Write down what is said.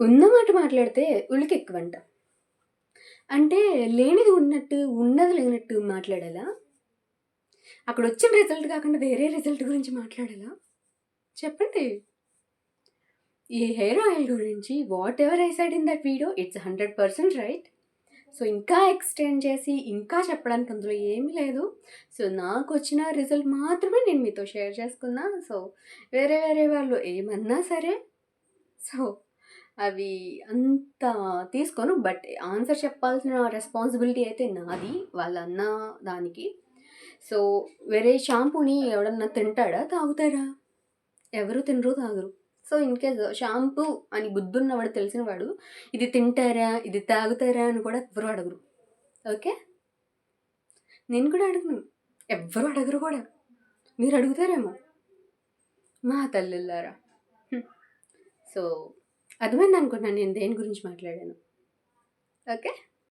ఉన్న మాట మాట్లాడితే ఉలికి ఎక్కువంట అంటే లేనిది ఉన్నట్టు ఉన్నది లేనట్టు మాట్లాడాలా? అక్కడ వచ్చిన రిజల్ట్ కాకుండా వేరే రిజల్ట్ గురించి మాట్లాడాలా? చెప్పండి. ఈ హెయిర్ ఆయిల్ గురించి whatever I said in that video it's hundred percent right so ఇంకా ఎక్స్టెండ్ చేసి ఇంకా చెప్పడానికి అందులో ఏమీ లేదు. సో నాకు వచ్చిన రిజల్ట్ మాత్రమే నేను మీతో షేర్ చేసుకున్నా. సో వేరే వేరే వాళ్ళు ఏమన్నా సరే. సో అవి అంత తీసుకోను బట్ ఆన్సర్ చెప్పాల్సిన రెస్పాన్సిబిలిటీ అయితే నాది వాళ్ళన్న దానికి. సో వేరే షాంపూని ఎవడన్నా తింటాడా? తాగుతారా? ఎవరు తినరు తాగరు. సో ఇన్ కేస్ షాంపూ అని బుద్ధున్నవాడు తెలిసినవాడు ఇది తింటారా? ఇది తాగుతారా? అని కూడా ఎవ్వరు అడగరు. ఓకే? నేను కూడా అడగను. ఎవ్వరు అడగరు కూడా. మీరు అడుగుతారేమో? మా తల్లిల్లారా? సో అర్థమైంది అనుకుంటున్నాను నేను దేని గురించి మాట్లాడాను. ఓకే?